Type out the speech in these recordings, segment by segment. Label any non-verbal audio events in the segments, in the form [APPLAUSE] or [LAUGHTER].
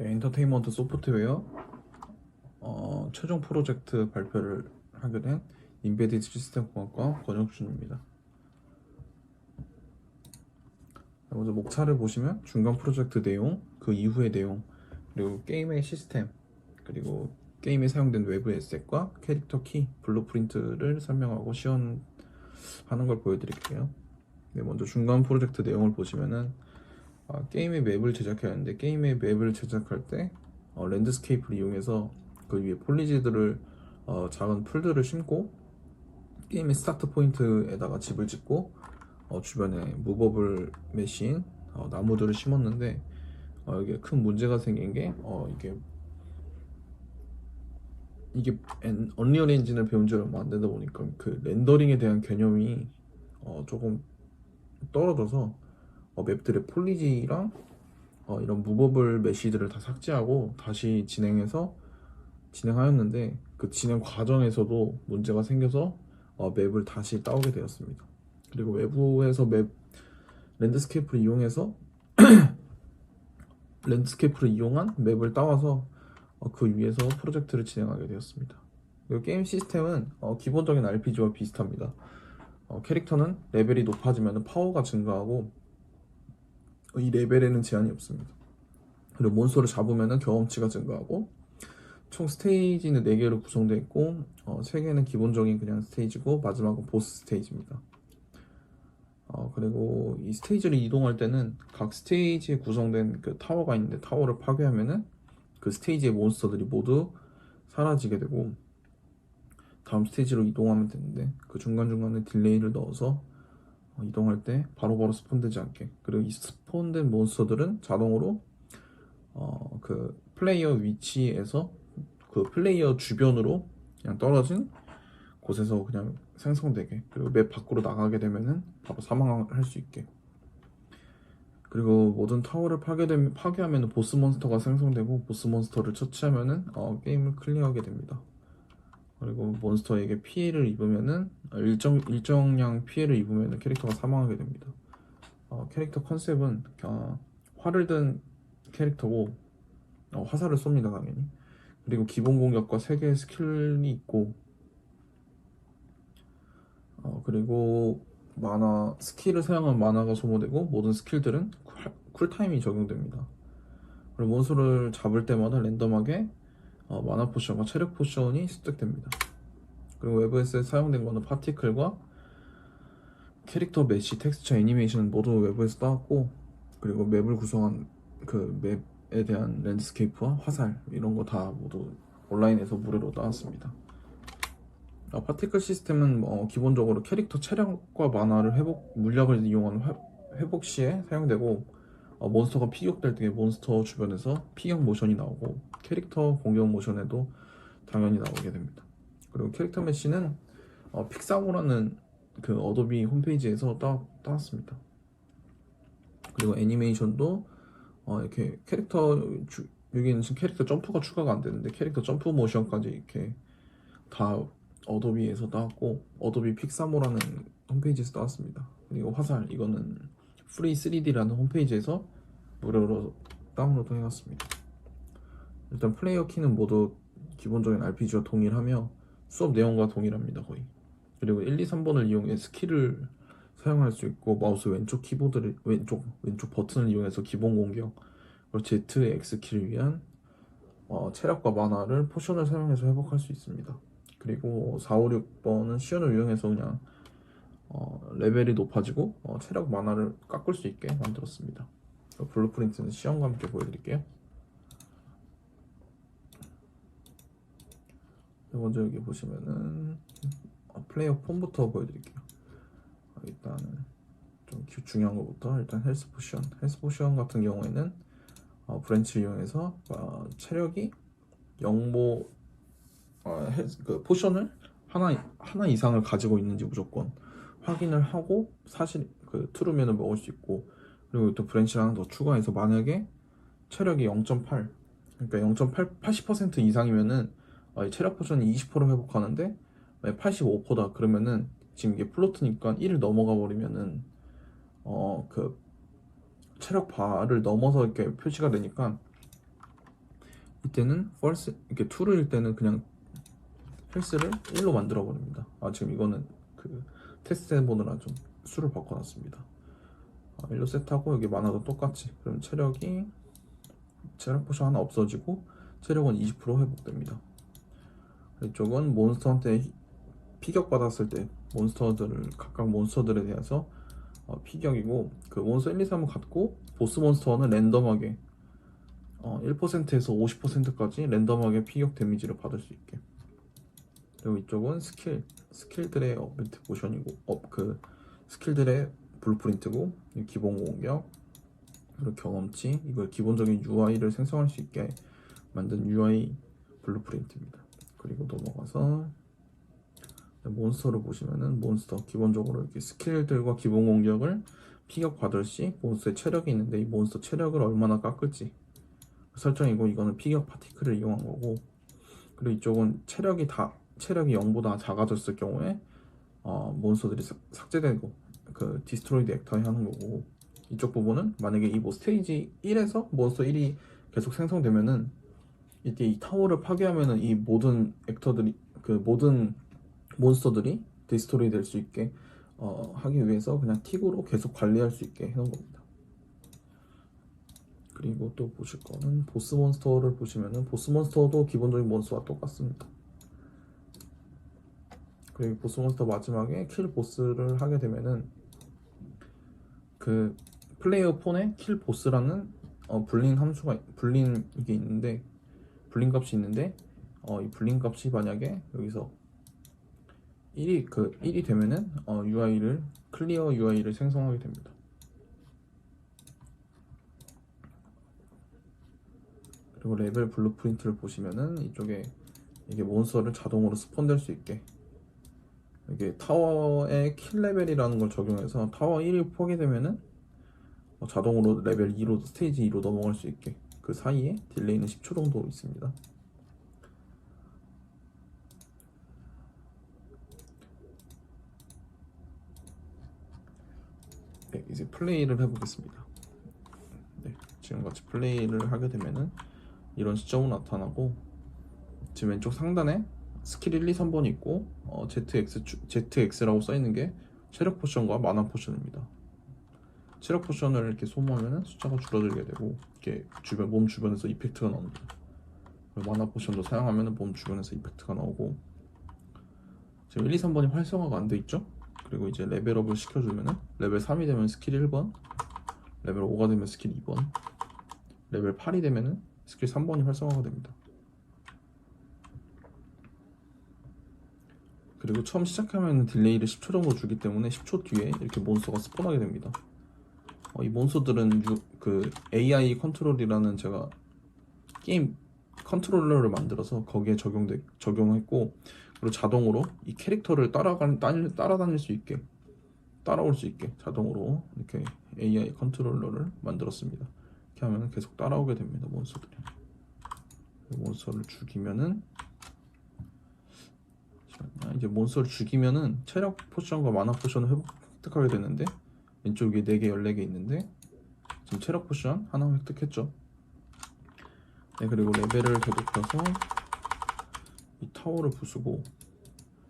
네, 엔터테인먼트 소프트웨어 어, 최종 프로젝트 발표를 하게 된 인베디드 시스템 공학과 권혁준입니다. 자, 먼저 목차를 보시면 중간 프로젝트 내용, 그 이후의 내용, 그리고 게임의 시스템, 그리고 게임에 사용된 외부 에셋과 캐릭터 키, 블루프린트를 설명하고 시연하는 걸 보여드릴게요. 네, 먼저 중간 프로젝트 내용을 보시면은 아, 게임의 맵을 제작해야 하는데 게임의 맵을 제작할 때 어, 랜드스케이프를 이용해서 그 위에 폴리지들을 어, 작은 풀들을 심고 게임의 스타트 포인트에다가 집을 짓고 어, 주변에 무버블 메신 어, 나무들을 심었는데 어, 이게 큰 문제가 생긴 게 어, 이게 이게 엔- 언리얼 엔진을 배운 지 얼마 안 되다 보니까 그 렌더링에 대한 개념이 어, 조금 떨어져서 어, 맵들의 폴리지랑 어, 이런 무버블 메시들을 다 삭제하고 다시 진행해서 진행하였는데 그 진행 과정에서도 문제가 생겨서 어, 맵을 다시 따오게 되었습니다. 그리고 외부에서 맵 랜드스케이프를 이용해서 [CLEARS THROAT] 랜드스케이프를 이용한 맵을 따와서 어, 그 위에서 프로젝트를 진행하게 되었습니다. 그리고 게임 시스템은 어, 기본적인 RPG와 비슷합니다. 어, 캐릭터는 레벨이 높아지면 파워가 증가하고 이 레벨에는 제한이 없습니다. 그리고 몬스터를 잡으면 경험치가 증가하고 총 스테이지는 4개로 구성되어 있고 어, 3개는 기본적인 그냥 스테이지고 마지막은 보스 스테이지입니다. 어, 그리고 이 스테이지를 이동할 때는 각 스테이지에 구성된 그 타워가 있는데 타워를 파괴하면은 그 스테이지의 몬스터들이 모두 사라지게 되고 다음 스테이지로 이동하면 되는데 그 중간중간에 딜레이를 넣어서 어, 이동할 때 바로바로 스폰되지 않게 그리고 이 스폰된 몬스터들은 자동으로 어, 그 플레이어 위치에서 그 플레이어 주변으로 그냥 떨어진 곳에서 그냥 생성되게 그리고 맵 밖으로 나가게 되면은 바로 사망할 수 있게 그리고 모든 타워를 파괴되면 파괴하면 보스 몬스터가 생성되고 보스 몬스터를 처치하면은 어, 게임을 클리어하게 됩니다. 그리고 몬스터에게 피해를 입으면은 어, 일정 일정량 피해를 입으면은 캐릭터가 사망하게 됩니다. 어, 캐릭터 컨셉은 어, 활을 든 캐릭터고 어, 화살을 쏩니다 당연히. 그리고 기본 공격과 3개의 스킬이 있고 어, 그리고 만화 스킬을 사용한 만화가 소모되고 모든 스킬들은 쿨- 쿨타임이 적용됩니다. 그리고 몬스터를 잡을 때마다 랜덤하게 어, 만화 포션과 체력 포션이 습득됩니다. 그리고 외부에서 사용된 거는 파티클과 캐릭터 메시, 텍스처, 애니메이션 모두 외부에서 따왔고 그리고 맵을 구성한 그 맵에 대한 랜드스케이프와 화살 이런 거 다 모두 온라인에서 무료로 따왔습니다. 어, 파티클 시스템은 뭐 기본적으로 캐릭터 체력과 만화를 회복 물약을 이용한 회, 회복 시에 사용되고 어, 몬스터가 피격될 때 몬스터 주변에서 피격 모션이 나오고 캐릭터 공격 모션에도 당연히 나오게 됩니다. 그리고 캐릭터 메시는 어, 픽사고라는 그 어도비 홈페이지에서 따, 따왔습니다. 그리고 애니메이션도 어, 이렇게 캐릭터 주, 여기는 지금 캐릭터 점프가 추가가 안 되는데 캐릭터 점프 모션까지 이렇게 다 어도비에서 따왔고 어도비 픽사모라는 홈페이지에서 따왔습니다. 그리고 화살 이거는 프리 3D라는 홈페이지에서 무료로 다운로드 해놨습니다. 일단 플레이어 키는 모두 기본적인 RPG와 동일하며 수업 내용과 동일합니다 거의. 그리고 1, 2, 3번을 이용해 스킬을 사용할 수 있고 마우스 왼쪽 키보드를 왼쪽 왼쪽 버튼을 이용해서 기본 공격 그리고 Z, X 키를 위한 어, 체력과 만화를 포션을 사용해서 회복할 수 있습니다. 그리고 4, 5, 6번은 시연을 이용해서 그냥 어, 레벨이 높아지고 어, 체력 만화를 깎을 수 있게 만들었습니다. 블루프린트는 시연과 함께 보여드릴게요. 네, 먼저 여기 보시면은 어, 플레이어 폼부터 보여드릴게요. 어, 일단은 좀 기- 중요한 것부터 일단 헬스 포션. 헬스 포션 같은 경우에는 어, 브랜치를 이용해서 어, 체력이 영모 어, 헬스- 그 포션을 하나 하나 이상을 가지고 있는지 무조건 확인을 하고 사실 그 트루면을 먹을 수 있고 그리고 또 브랜치를 하나 더 추가해서 만약에 체력이 0.8 그러니까 0.8 80% 이상이면은 어, 이 체력 포션이 20% 회복하는데 85%다 그러면은 지금 이게 플로트니까 1을 넘어가 버리면은 어 그 체력 바를 넘어서 이렇게 표시가 되니까 이때는 false 이렇게 true일 때는 그냥 헬스를 1로 만들어 버립니다. 아 지금 이거는 그 테스트 해보느라 좀 수를 바꿔놨습니다. 아, 1로 세트하고 여기 만화도 똑같이 그럼 체력이 체력 포션 하나 없어지고 체력은 20% 회복됩니다. 이쪽은 몬스터한테 히- 피격 받았을 때 몬스터들을 각각 몬스터들에 대해서 어, 피격이고 그 몬스터 1, 2, 3을 갖고 보스 몬스터는 랜덤하게 어, 1%에서 50%까지 랜덤하게 피격 데미지를 받을 수 있게 그리고 이쪽은 스킬 스킬들의 업데이트 모션이고 업 그 스킬들의 블루프린트고 이 기본 공격 그리고 경험치 이걸 기본적인 UI를 생성할 수 있게 만든 UI 블루프린트입니다. 그리고 넘어가서 몬스터를 보시면은 몬스터 기본적으로 이렇게 스킬들과 기본 공격을 피격 받을 시 몬스터의 체력이 있는데 이 몬스터 체력을 얼마나 깎을지 설정이고 이거는 피격 파티클을 이용한 거고 그리고 이쪽은 체력이 다 체력이 0보다 작아졌을 경우에 어, 몬스터들이 삭- 삭제되고 그 디스트로이드 액터에 하는 거고 이쪽 부분은 만약에 이 뭐 스테이지 1에서 몬스터 1이 계속 생성되면은 이때 이 타워를 파괴하면은 이 모든 액터들이 그 모든 몬스터들이 디스토리 될 수 있게 어, 하기 위해서 그냥 틱으로 계속 관리할 수 있게 해놓은 겁니다. 그리고 또 보실 거는 보스 몬스터를 보시면은 보스 몬스터도 기본적인 몬스터와 똑같습니다. 그리고 보스 몬스터 마지막에 킬 보스를 하게 되면은 그 플레이어 폰에 킬 보스라는 어, 불린 함수가 불린 이게 있는데 불린 값이 있는데 어, 이 불린 값이 만약에 여기서 1이 그 1이 되면은 어, UI를 클리어 UI를 생성하게 됩니다. 그리고 레벨 블루프린트를 보시면은 이쪽에 이게 몬스터를 자동으로 스폰될 수 있게 이게 타워의 킬 레벨이라는 걸 적용해서 타워 1이 포기되면은 어, 자동으로 레벨 2로 스테이지 2로 넘어갈 수 있게 그 사이에 딜레이는 10초 정도 있습니다. 네, 이제 플레이를 해보겠습니다. 네, 지금 같이 플레이를 하게 되면은 이런 시점이 나타나고 지금 왼쪽 상단에 스킬 1, 2, 3번이 있고 어, ZX, 주- ZX라고 써있는 게 체력 포션과 마나 포션입니다. 체력 포션을 이렇게 소모하면 숫자가 줄어들게 되고 이렇게 주변 몸 주변에서 이펙트가 나옵니다. 마나 포션도 사용하면 몸 주변에서 이펙트가 나오고 지금 1, 2, 3번이 활성화가 안 돼 있죠? 그리고 이제 레벨업을 시켜주면은 레벨 3이 되면 스킬 1번, 레벨 5가 되면 스킬 2번, 레벨 8이 되면은 스킬 3번이 활성화가 됩니다. 그리고 처음 시작하면 딜레이를 10초 정도 주기 때문에 10초 뒤에 이렇게 몬스터가 스폰하게 됩니다. 어, 이 몬스터들은 유, 그 AI 컨트롤이라는 제가 게임 컨트롤러를 만들어서 거기에 적용돼 적용했고 그리고 자동으로 이 캐릭터를 따라가 따라, 따라다닐 수 있게 따라올 수 있게 자동으로 이렇게 AI 컨트롤러를 만들었습니다. 이렇게 하면 계속 따라오게 됩니다 몬스터들이. 이 몬스터를 죽이면은. 이제 몬스터를 죽이면은 체력 포션과 마나 포션을 획득하게 되는데 왼쪽에 4개, 14개 있는데 지금 체력 포션 하나 획득했죠. 네, 그리고 레벨을 더 높여서 이 타워를 부수고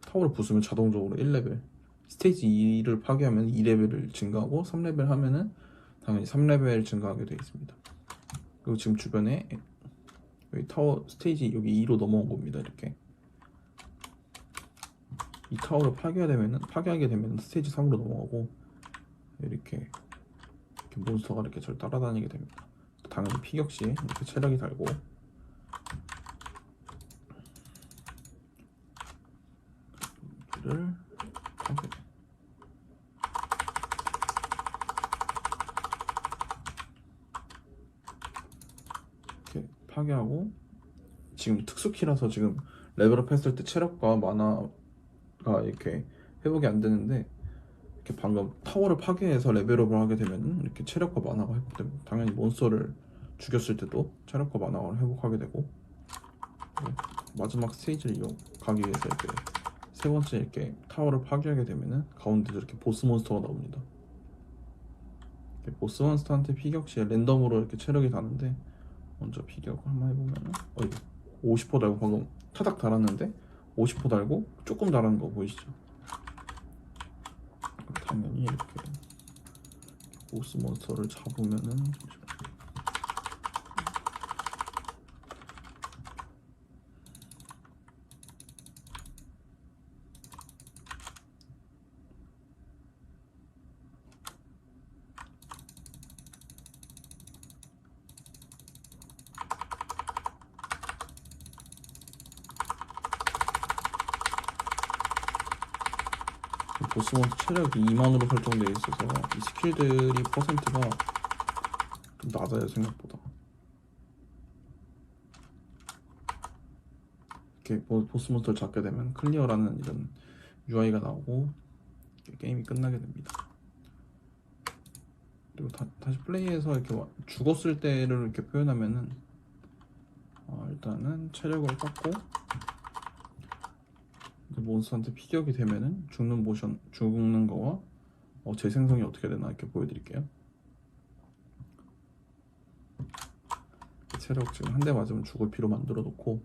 타워를 부수면 자동적으로 1레벨 스테이지 2를 파괴하면 2레벨을 증가하고 3레벨 하면은 당연히 3레벨 증가하게 되어 있습니다. 그리고 지금 주변에 여기 타워 스테이지 여기 2로 넘어온 겁니다. 이렇게 이 타워를 파괴되면은 파괴하게 되면 스테이지 3으로 넘어가고 이렇게, 이렇게 몬스터가 이렇게 저를 따라다니게 됩니다. 당연히 피격 시에 이렇게 체력이 달고 를 파괴. 이렇게 파괴하고 지금 특수키라서 지금 레벨업 했을 때 체력과 마나 가 이렇게 회복이 안 되는데 이렇게 방금 타워를 파괴해서 레벨업을 하게 되면 이렇게 체력과 마나가 회복되고 당연히 몬스터를 죽였을 때도 체력과 마나가 회복하게 되고 네, 마지막 스테이지를 이용 가기 위해서 이렇게 세 번째 이렇게 타워를 파괴하게 되면은 가운데서 이렇게 보스 몬스터가 나옵니다. 이렇게 보스 몬스터한테 피격 시에 랜덤으로 이렇게 체력이 다는데 먼저 피격 한번 해보면은 어 이거 50% 달고 방금 타닥 달았는데 50% 달고 조금 달은 거 보이시죠? 당연히 이렇게 보스 몬스터를 잡으면은 잠시만요. 보스몬스 체력이 2만으로 설정되어 있어서 이 스킬들이 퍼센트가 좀 낮아요 생각보다. 이렇게 보- 보스몬스터를 잡게 되면 클리어라는 이런 UI가 나오고 게임이 끝나게 됩니다. 그리고 다, 다시 플레이해서 이렇게 와- 죽었을 때를 이렇게 표현하면은 어, 일단은 체력을 깎고 그 몬스터한테 피격이 되면은 죽는 모션 죽는 거와 어, 재생성이 어떻게 되나 이렇게 보여드릴게요. 체력 지금 한 대 맞으면 죽을 피로 만들어 놓고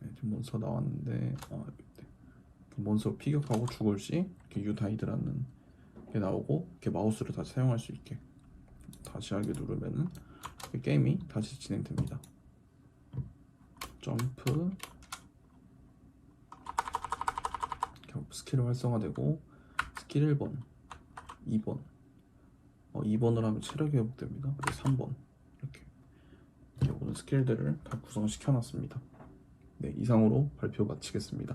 네, 지금 몬스터 나왔는데 어, 몬스터 피격하고 죽을 시 이렇게 유다이드라는 게 나오고 이렇게 마우스를 다시 사용할 수 있게 다시 하게 누르면은 이 게임이 다시 진행됩니다. 점프 스킬을 활성화되고 스킬 1번, 2번 어, 2번을 하면 체력이 회복됩니다. 그리고 3번 이렇게 오늘 스킬들을 다 구성시켜 놨습니다. 네, 이상으로 발표 마치겠습니다.